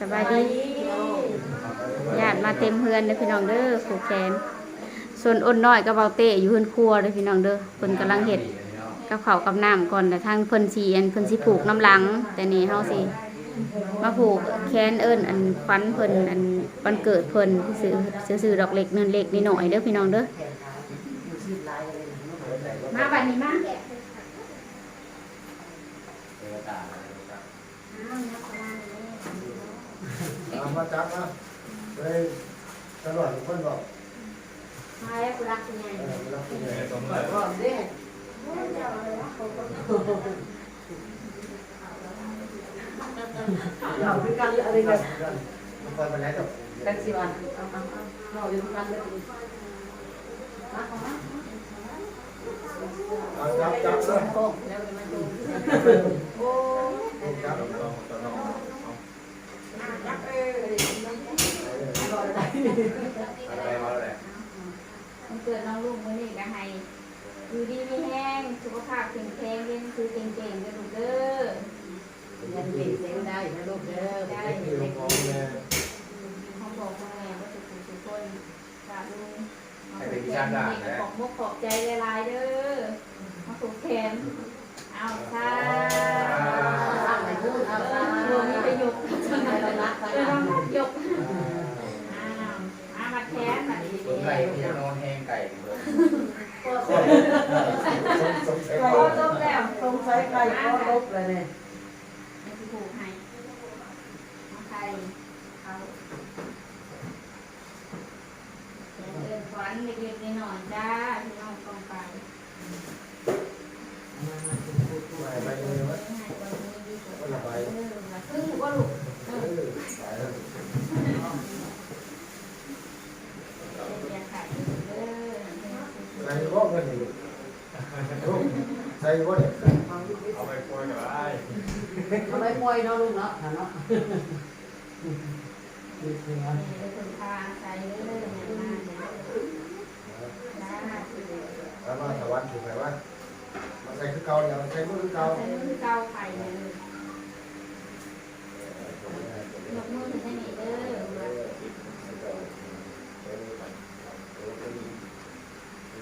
สบายดีญาติมาเต็มเฮือนเด้อพี่น้องเด้อผูกแขน ส่วนอ้นน้อยกับเบาเต้อยู่เฮือนครัวเด้อพี่น้องเด้อเพิ่นกำลังเฮ็ดกับเขากับน้ำก่อนแต่ทางเพิ่นสิอันเพิ่นสิผูกน้ำหลัง แต่นี่เฮาสิมาผูกแขนเอิ้นอันฟันเพิ่นอันวันเกิดเพิ่นซื้อซื้อซื้อดอกเล็กเนินเล็กนิดหน่อยเด้อพี่น้องเด้อมาบัดนี้มาามาจับนะเลยตลอดทุกคนบอกมาแล้วกูรักคุณยายเออเวลาคุณใหญ่ก่อนดิเราคือกันอะไรที่กักันนทุกคนมาแล้วจบกันสิวันเอาเอาเอาเราอยู่กันเลยมาเข้ามาเอาจับจับเลยโอ้แล้วมั รับเออรอได้อะไรมาแล้ววันเกิดน้องลูกมือนี้ก็ให้อยู่ดีมีแห้งสุขภาพแข็งแรงเรียนหนังสือเก่งๆเด้อลูกเด้อยังเด็กเสียงได้นะลูกเด้อได้ได้ที่หลวงพ่แม่เขาบอกว่าแม่ว่าทุกคนทุกคนฝากลุงมาผูกแขนนี่ก็ขอบมุกขอบใจลายๆเด้อมาผูกแขนเอาซาเอาไปพูดเอาซะรวมนี้ไปรารักเอกันอต้อง ยกอ้าวมามาแขนมาดีส่วนไก่ที่จะนอนแห้งไก่เลยสงสัยโอ้ว่าจบแล้วสงสัยใครก็ลบเลยเนี่ยให้พี่ผูกให้เอาใครเอาเดินฝันเล็กๆน้อยๆจ้าพี่น้องกองไปไปเลยว่า ให้วันนี้ดีกว่า วันละใบ เออมาครึ่งก็ลูกเอ เอ อ อไปแล้ว อย่าขายเด้อ ใส่ก็เงินอยู่ใส่ก็เนี่ยเอาไปโปรยก็ได้เอาไปปล่อยเนาะลูกเนาะเนาะดีจริงอะนี่ได้คนพาใส่เด้อเนี่ยมานๆนะแล้วมาสวัสดิ์ถูกไหมว่ามาใส่คือเก่าเดี๋ยวใส่คือเก่าใส่มือเกาไข่เลยยกมือถึงให้นี่เด้อ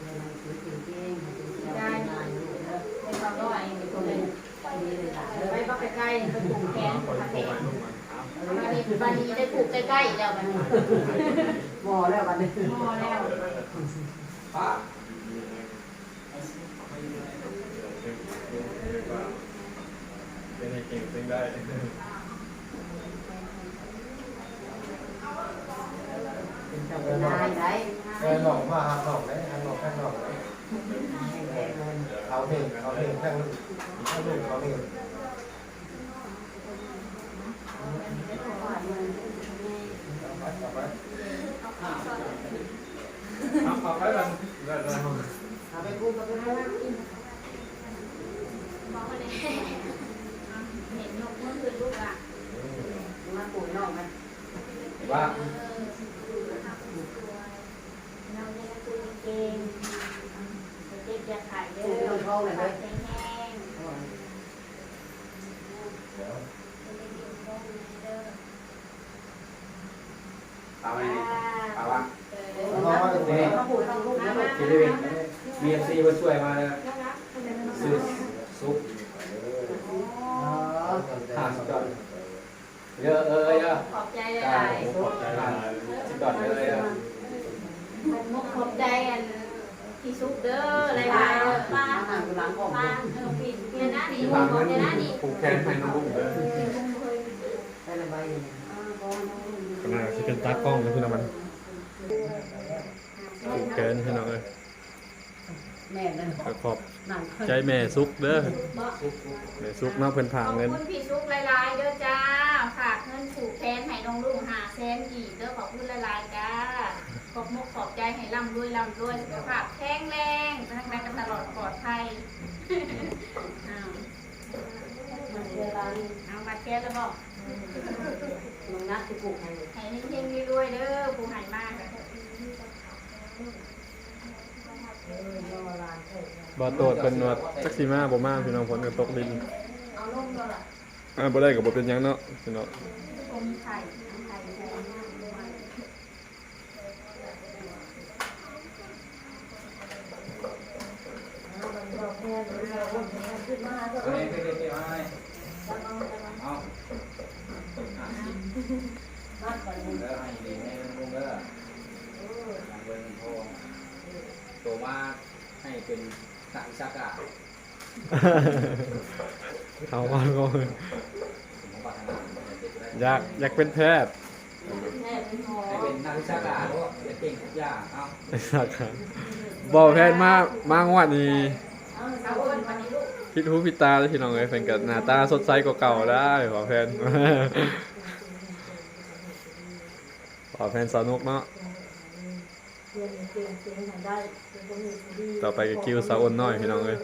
เป็นแดงเลยแต่วันก็เป็นสนาใหญ่เป็นสูงเออเราเป็นแต่เป็นอะไรลูกมันนี่ลูกได้เป็นควานนเลยไปบักใกล้ไปผูกแขนผูกขารีบันนี้ได้ผูกใกล้ๆแล้วบันนี้หมอแล้ววันนี้พอแล้วป้าเป็นไงเก่งเป็นได้ได้ได้หลอกมาหาหลอกเลยหาหล อกแค่หลอกเลยเขาเองเขาเองแค่ลูกแค่ลูกเขาเองเอาเอาไปกันได้ได้เอาไปกู้กับเพื่อนบอกมาเลยเห็นนกเมื่อคืนลูกอะมาปุ๋ยนอกกันว่าเราเนี่ยคือเก่งเด็กจะขายเยอะขายแห้ง เอาไปเอาว่าน้องว่ามาปุ๋ยต้องลูกนะคิดได้เป็นมีเอฟซีมาช่วยมาแล้วซื้อซุปห้าสิบดอลเยอะเอ้ยอะขอบใจหได้ลายขอบใจหลายสิบดอลเลยอะมุกขอบใจอันพี่ซุปเด้อหลายๆป้ามาหาล้างของป้าเออพี่เนี่ยนะนี่ที่มุผ่ากนขอเงิบนใจนะนี่ผูกแขนให้น้องลูกเลย ได้ละใบ ขนาดที่เป็นตากล้องนะพี่น้องมันผูกแขนพี่น้องเลยแม่นั่นก็ขอบนั่งใจแม่ซุกเด้อแม่ซุกเนาะเพิ่นผาขอบเงินคุณพี่ซุปหลายๆเด้อจ้าฝากเงินงินผูกแทนให้น้องลุงหาแสนอีกเด้อขอบคุณหลายๆจ้าขอบมกขอบใจให้ร่ำรวยร่ำรวยสุขภาพแข็งแรงไปทางใดกันตลอดปลอดภัยอ้าวมันเวลานี้เอามาแก้แล้วบอก น้องนัดที่ปลูกให้ให้เฮงๆรวยๆเด้อผู้ใหายมากอะเออเวลาเถิดบ่โตดเป็นว่าจักสิมาบ่มาพี่น้องฝนก็ตกดินเอาลงก็ล่ะอ่าบ่ได้ก็บ่เป็นหยังเนาะพี่น้องอมไข่อมไข่ใส่น้ำด้วยเราแค่เราขึ้นมาเอาเด็กๆๆเอาให้เอานัดไปเด้อให้ดีให้ลุงเด้อทางเบิ่งโทรโตมาให้เป็นนักวิชาการเอาว่าก็ผมพัฒนาอยากอยากเป็นแพทย์แม่เป็นหอให้เป็นนักวิชาการเพราะว่าจะเก่งทุกอย่างเอาไอ้สักครับบ่แพทย์มามางวดนี้เอาเอาเอิ้นวันนี้ลูกพิดหูพิดตาเลยพี่น้องเอ้ยเพิ่นก็หน้าตาสดใสกว่าเก่าได้บ่แพทย์ บ่แพทย์สนุกเนาะเรียนเก่งเก่งได้เป็นคนดีต่อไปก็คิวสาวอ้นน้อยพี่น้องเอ้ย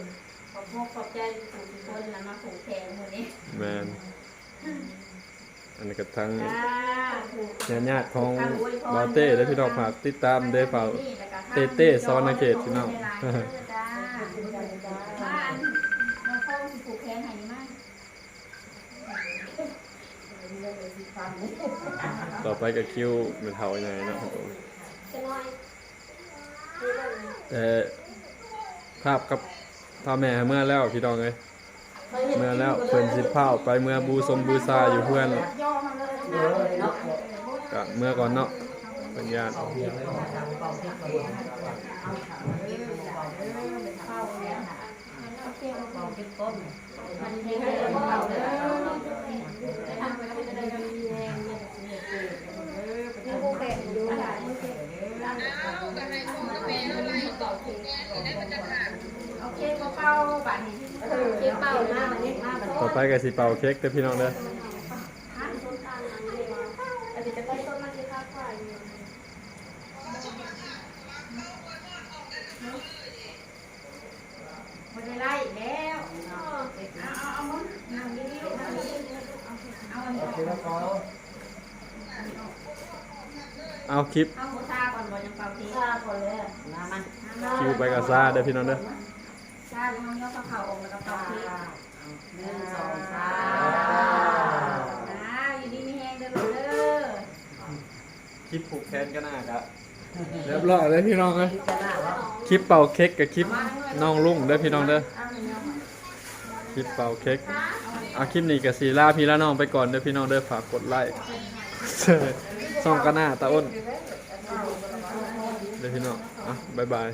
ขอบมกขอบใจผู้ทุกคนแล้วมาผูกแขนมื้อนี้แม่นอันนี้ก็ทั้งจ้าผูกญาติๆของบาเต้และพี่น้องฝากติดตามได้ฝากเต้เต้สวรรณเขตพี่น้อง ต่อไปก็คิวเป็นเท่าใหญ่เนาะครับผมแต่ภาพกับพ่อแม่เมื่อแล้วพี่น้องเอ้ยเมื่อแล้วเพิ่นสิพาไปเมื่อบูสมบูซาอยู่เพื่อนย่อมาเลยเลยเนาะก็เมื่อก่อนเนาะเป็นญาติเข่งโอเคเป่าๆบัดนี้โอเคเป่าหน้ามันนี่มาบัดต่อไปก็สิเป่าเค้กเด้อพี่น้องเด้ออันนี้จะไปต้นมันสิครับฝ่ายบ่ได้ไล่แล้วเอาเอาเอามึงนั่งดีๆลูกนั่งดีๆเอาอันนี้โอเคแล้วพอเอาคลิป ข้าคนเลยมามันคิวไปกับซาเด้อพี่น้องเด้อชาแล้วมันยกเข่าออกแล้วก็เป่าทีหนึ่งสองสาอ่าอยู่ดีมีแฮงเด้อลูกเด้อคลิปผูกแขนก็น่าครับเรียบร้อยเลยพี่น้องเอ้ยพิจารณาว่าคลิปเป่าเค้กกับคลิปน้องลุงเด้อพี่น้องเด้อเอาหนึ่งเอาคลิปเป่าเค้กเอาคลิปนี้กับสีล่าพี่ละน้องไปก่อนเด้อพี่น้องเด้อฝากกดไลค์ส่องกันหน้าตาอ้น เด้อพี่น้องอะบ๊ายบาย